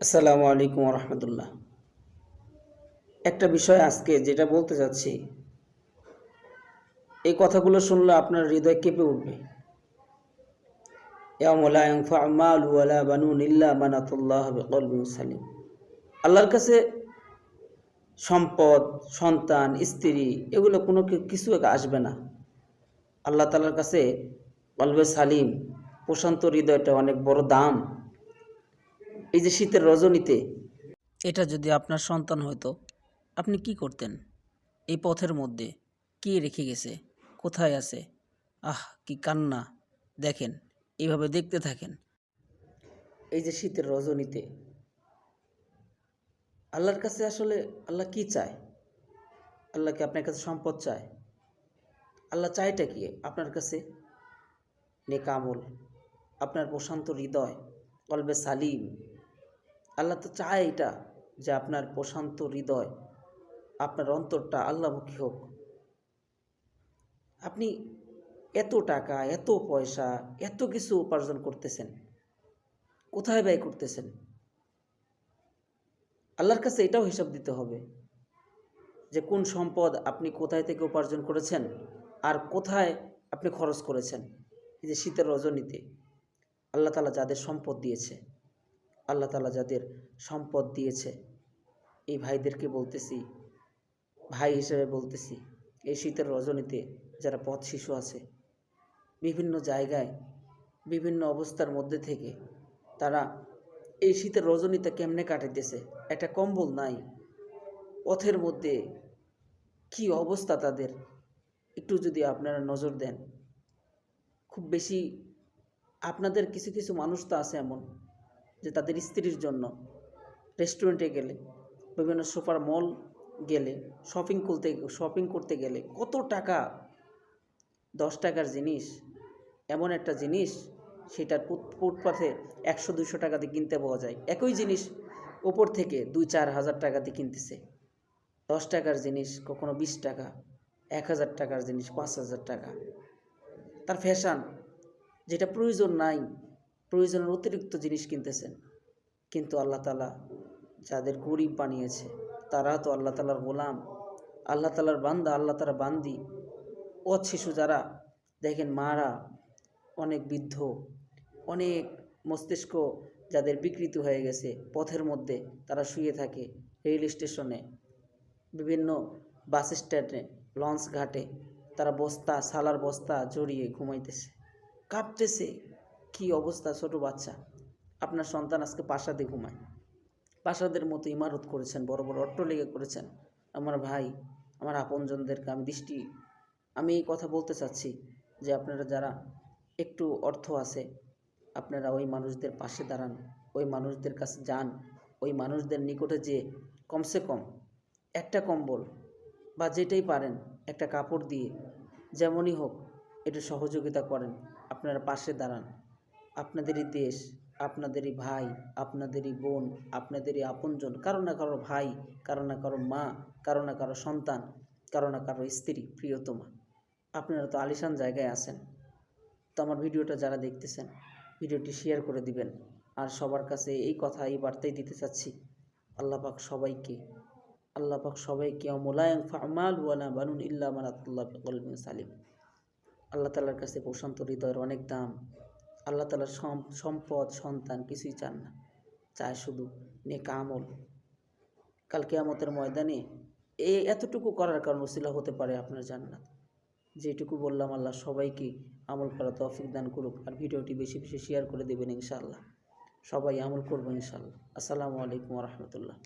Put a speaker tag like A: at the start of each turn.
A: আসসালামু আলাইকুম রহমতুল্লাহ একটা বিষয় আজকে যেটা বলতে চাচ্ছি, এই কথাগুলো শুনলে আপনার হৃদয় কেঁপে উঠবে। সালিম। আল্লাহর কাছে সম্পদ, সন্তান, স্ত্রী, এগুলো কোনো কিছু আসবে না। আল্লাহ তালার কাছে কলবে সালিম, প্রশান্ত হৃদয়টা অনেক বড় দাম। এই যে শীতের রজনীতে। এটা যদি আপনার সন্তান হতো আপনি কি করতেন? এই পথের মধ্যে কি রেখে গেছে? কোথায় আছে? আহ কি কান্না। দেখেন এইভাবে দেখতে থাকেন। এই যে শীতের রজনীতে আল্লাহর কাছে আসলে আল্লাহ কি চায়? আল্লাহ কি আপনার কাছে সম্পদ চায়? আল্লাহ চায়টা কি আপনার কাছে? নেকামল আপনার প্রশান্ত হৃদয় কলবে সালিম। আল্লাহ তো চায় এটা যে আপনার প্রশান্ত হৃদয়, আপনার অন্তরটা আল্লাহমুখী হোক। আপনি এত টাকা, এত পয়সা, এত কিছু উপার্জন করতেছেন, কোথায় ব্যয় করতেছেন? আল্লাহর কাছে এটাও হিসাব দিতে হবে যে কোন সম্পদ আপনি কোথায় থেকে উপার্জন করেছেন আর কোথায় আপনি খরচ করেছেন। এই যে শীতের রজনীতে, আল্লাহ তালা যাদের সম্পদ দিয়েছে আল্লাহ তালা যাদের সম্পদ দিয়েছে। এই ভাইদেরকে বলতেছি, ভাই হিসেবে বলতেছি, এই শীতের রজনীতে যারা পথ শিশু আছে, বিভিন্ন জায়গায়, বিভিন্ন অবস্থার মধ্যে থেকে তারা এই শীতের রজনীতে কেমনে কাটাইতেছে, একটা কম্বল নাই, পথের মধ্যে কি অবস্থা তাদের, একটু যদি আপনারা নজর দেন। খুব বেশি আপনাদের কিছু কিছু মানুষ তো আছে এমন যে তাদের স্ত্রীর জন্য রেস্টুরেন্টে গেলে, বিভিন্ন সুপার মল গেলে, শপিং করতে শপিং করতে গেলে কত টাকা? দশ টাকার জিনিস, এমন একটা জিনিস সেটার ফুট- ফুটপাথে একশো দুশো টাকা দিয়ে কিনতে পাওয়া যায়। একই জিনিস ওপর থেকে দুই, চার হাজার টাকা দিয়ে কিনতেছে। দশ টাকার জিনিস, কখনো বিশ টাকা, এক হাজার টাকার জিনিস, পাঁচ হাজার টাকা। তার ফ্যাশান যেটা প্রয়োজন নাই প্রয়োজনের অতিরিক্ত জিনিস কিনতেছেন। কিন্তু আল্লাহ তালা যাদের গরিব বানিয়েছে তারা তো আল্লাহ তালার গোলাম। আল্লাহ তালার বান্দা, আল্লাহ তালা বান্দি। ও শিশু যারা, দেখেন মারা অনেক বৃদ্ধ, অনেক মস্তিষ্ক যাদের বিকৃত হয়ে গেছে, পথের মধ্যে তারা শুয়ে থাকে রেল স্টেশনে, বিভিন্ন বাস স্ট্যান্ডে, লঞ্চ ঘাটে, তারা বস্তা, সালার বস্তা জড়িয়ে ঘুমাইতেছে। কাঁপতেছে। কি অবস্থা ছোট বাচ্চা? আপনার সন্তান আজকে পাশাতে ঘুমায়। প্রাসাদের মতো ইমারত করেছেন, বড় বড় অট্টলিকা করেছেন। আমার ভাই, আমার আপনজনদেরকে আমি দৃষ্টি, আমি এই কথা বলতে চাচ্ছি যে আপনারা যারা একটু অর্থ আছে, আপনারা ওই মানুষদের পাশে দাঁড়ান, ওই মানুষদের কাছে যান, ওই মানুষদের নিকটে যে কমসে কম একটা কম্বল বা যেটাই পারেন, একটা কাপড় দিয়ে যেমনই হোক, একটু সহযোগিতা করেন, আপনারা পাশে দাঁড়ান। আপনাদেরই দেশ, আপনাদেরই ভাই, আপনাদেরই বোন, আপনাদেরই আপনজন, কারও না কারও ভাই, কারও না কারও মা, কারও না কারও সন্তান, কারও না কারও স্ত্রী, প্রিয়তমা। আপনারা তো আলিশান জায়গায় আছেন। তো আমার ভিডিওটা যারা দেখতেছেন, ভিডিওটি শেয়ার করে দিবেন। আর সবার কাছে এই কথা এই বার্তাই দিতে চাচ্ছি, আল্লাহ পাক সবাইকে, আল্লাহ পাক সবাইকে মোলায়ং ফামাল ওয়ালা বানুন ইল্লা মানাতুল্লাহ সালিম। আল্লাহ তালার কাছে প্রশান্ত হৃদয়ের অনেক দাম আল্লাহ তালার সম্পদ, সন্তান কিছুই চান না। চায় শুধু নেক আমল। কাল কেয়ামতের ময়দানে এই এতটুকু করার কারণ ওসিলা হতে পারে আপনার জান্নাত। যেটুকু বললাম আল্লাহ সবাইকে আমল করা তৌফিক দান করুক আর ভিডিওটি বেশি বেশি শেয়ার করে দেবেন ইনশাআল্লাহ। সবাই আমল করব ইনশাআল্লাহ। আসসালামু আলাইকুম রহমতুল্লাহ।